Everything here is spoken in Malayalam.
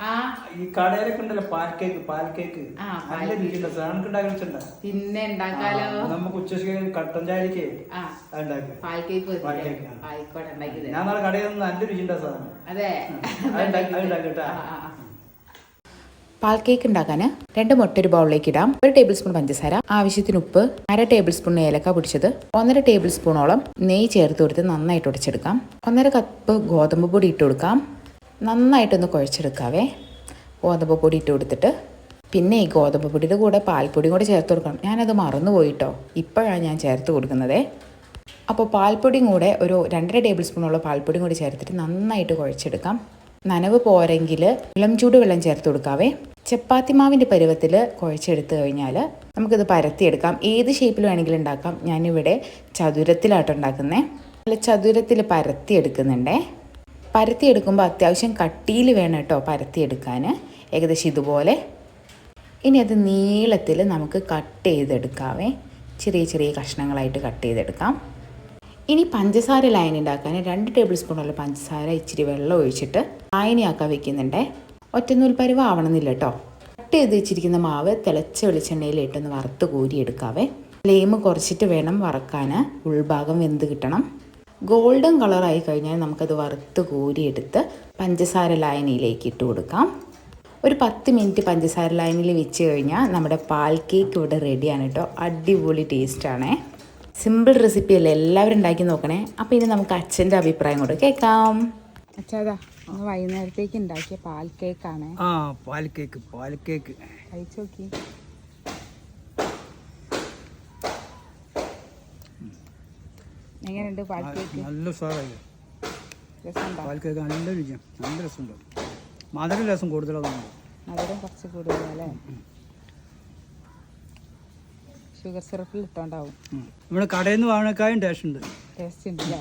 ആ. ഈ കടയിലൊക്കെ ഉണ്ടല്ലോ പാൽ കേക്ക് പാൽ കേക്ക്. നല്ല രുചിയുണ്ട് സാധനം ഉണ്ടാക്കി വെച്ചിട്ടുണ്ടോ? പിന്നെ ഉണ്ടാക്കാലോ. നമുക്ക് ഉച്ചയ്ക്ക് കട്ടൻ ചായക്ക് പാൽ കേക്ക് പാൽ കേക്ക്, ഞാൻ നാളെ കടയിൽ നിന്ന് നല്ല രുചിണ്ടാ സാധനം. അതെ. അത് ഉണ്ടാക്കി- അത് ഉണ്ടാക്കി കേട്ടോ. ആ, ആ, ആ. പാൽ കേക്ക് ഉണ്ടാക്കാൻ രണ്ട് മുട്ട ഒരു ബൗളിലേക്ക് ഇടാം. ഒരു ടേബിൾ സ്പൂൺ പഞ്ചസാര ആവശ്യത്തിന് ഉപ്പ് അര ടേബിൾ സ്പൂൺ ഏലക്ക പൊടിച്ചത് ഒന്നര ടേബിൾ സ്പൂണോളം നെയ്യ് ചേർത്ത് കൊടുത്ത് നന്നായിട്ട് ഉടച്ചെടുക്കാം. ഒന്നര കപ്പ് ഗോതമ്പ് പൊടി ഇട്ട് കൊടുക്കാം. നന്നായിട്ടൊന്ന് കുഴച്ചെടുക്കാവേ. ഗോതമ്പ് പൊടി ഇട്ട് കൊടുത്തിട്ട് പിന്നെ ഈ ഗോതമ്പ് പൊടിയുടെ കൂടെ പാൽപ്പൊടിയും കൂടെ ചേർത്ത് കൊടുക്കണം. ഞാനത് മറന്നു പോയിട്ടോ. ഇപ്പോഴാണ് ഞാൻ ചേർത്ത് കൊടുക്കുന്നത്. അപ്പോൾ പാൽപ്പൊടിയും കൂടെ ഒരു രണ്ടര ടേബിൾ സ്പൂണുള്ള പാൽപ്പൊടിയും കൂടി ചേർത്തിട്ട് നന്നായിട്ട് കുഴച്ചെടുക്കാം. നനവ് പോരെങ്കിൽ ഇളം ചൂട് വെള്ളം ചേർത്ത് കൊടുക്കാവേ. ചപ്പാത്തി മാവിന്റെ പരുവത്തിൽ കുഴച്ചെടുത്ത് കഴിഞ്ഞാൽ നമുക്കിത് പരത്തിയെടുക്കാം. ഏത് ഷേപ്പിൽ വേണമെങ്കിലും ഉണ്ടാക്കാം. ഞാനിവിടെ ചതുരത്തിലാട്ടോ ഉണ്ടാക്കുന്നത് നല്ല ചതുരത്തിൽ പരത്തിയെടുക്കുന്നുണ്ടേ. പരത്തിയെടുക്കുമ്പോൾ അത്യാവശ്യം കട്ടിയിൽ വേണം കേട്ടോ പരത്തിയെടുക്കാൻ ഏകദേശം ഇതുപോലെ. ഇനി അത് നീളത്തിൽ നമുക്ക് കട്ട് ചെയ്തെടുക്കാവേ. ചെറിയ ചെറിയ കഷ്ണങ്ങളായിട്ട് കട്ട് ചെയ്തെടുക്കാം. ഇനി പഞ്ചസാര ലൈൻ ഉണ്ടാക്കാൻ രണ്ട് ടേബിൾ സ്പൂണുള്ള പഞ്ചസാര ഇച്ചിരി വെള്ളം ഒഴിച്ചിട്ട് ലായനിയാക്കാൻ വെക്കുന്നുണ്ടേ. ഒറ്റനൂൽ പരുവ ആവണമെന്നില്ല കേട്ടോ. കട്ട് ചെയ്ത് വെച്ചിരിക്കുന്ന മാവ് തിളച്ച വെളിച്ചെണ്ണയിൽ ഇട്ടൊന്ന് വറുത്ത് കോരിയെടുക്കാവേ. ഫ്ലെയിം കുറച്ചിട്ട് വേണം വറക്കാൻ ഉൾഭാഗം വെന്ത് കിട്ടണം. ഗോൾഡൻ കളറായി കഴിഞ്ഞാൽ നമുക്കത് വറുത്ത് കോരിയെടുത്ത് പഞ്ചസാര ലായനിയിലേക്ക് ഇട്ട് കൊടുക്കാം. ഒരു പത്ത് മിനിറ്റ് പഞ്ചസാര ലൈനിൽ വെച്ച് കഴിഞ്ഞാൽ നമ്മുടെ പാൽ കേക്ക് ഇവിടെ റെഡിയാണ് കേട്ടോ. അടിപൊളി ടേസ്റ്റാണേ. സിമ്പിൾ റെസിപ്പി അല്ലേ? എല്ലാവരും ഉണ്ടാക്കി നോക്കണേ. അപ്പോൾ ഇനി നമുക്ക് അച്ഛന്റെ അഭിപ്രായം കൂടെ കേൾക്കാം. അച്ഛാ വൈകുന്നേരത്തേക്ക് ഉണ്ടാക്കിയ പാൽ കേക്കാണ്. ആ പാൽ കേക്ക് പാൽ കേക്ക്. കഴിച്ചു നോക്കി. എങ്ങനെയുണ്ട് പാൽ കേക്ക് നല്ല സ്വാദായി രസമുണ്ടോ? പാൽ കേക്ക് നല്ല രുചിയാണ് നല്ല രസമുണ്ട്. മധുര രസം കൂടുതലാണ് മധുരം കുറച്ച് കൂടുതലല്ലേ? ഷുഗർ സിറപ്പിൽ ഇട്ടോണ്ടാവും. നമ്മുടെ കടയിൽ നിന്ന് വാങ്ങണേക്കായും ടേസ്റ്റ് ഉണ്ട്. ടേസ്റ്റ് ഉണ്ട് അല്ലേ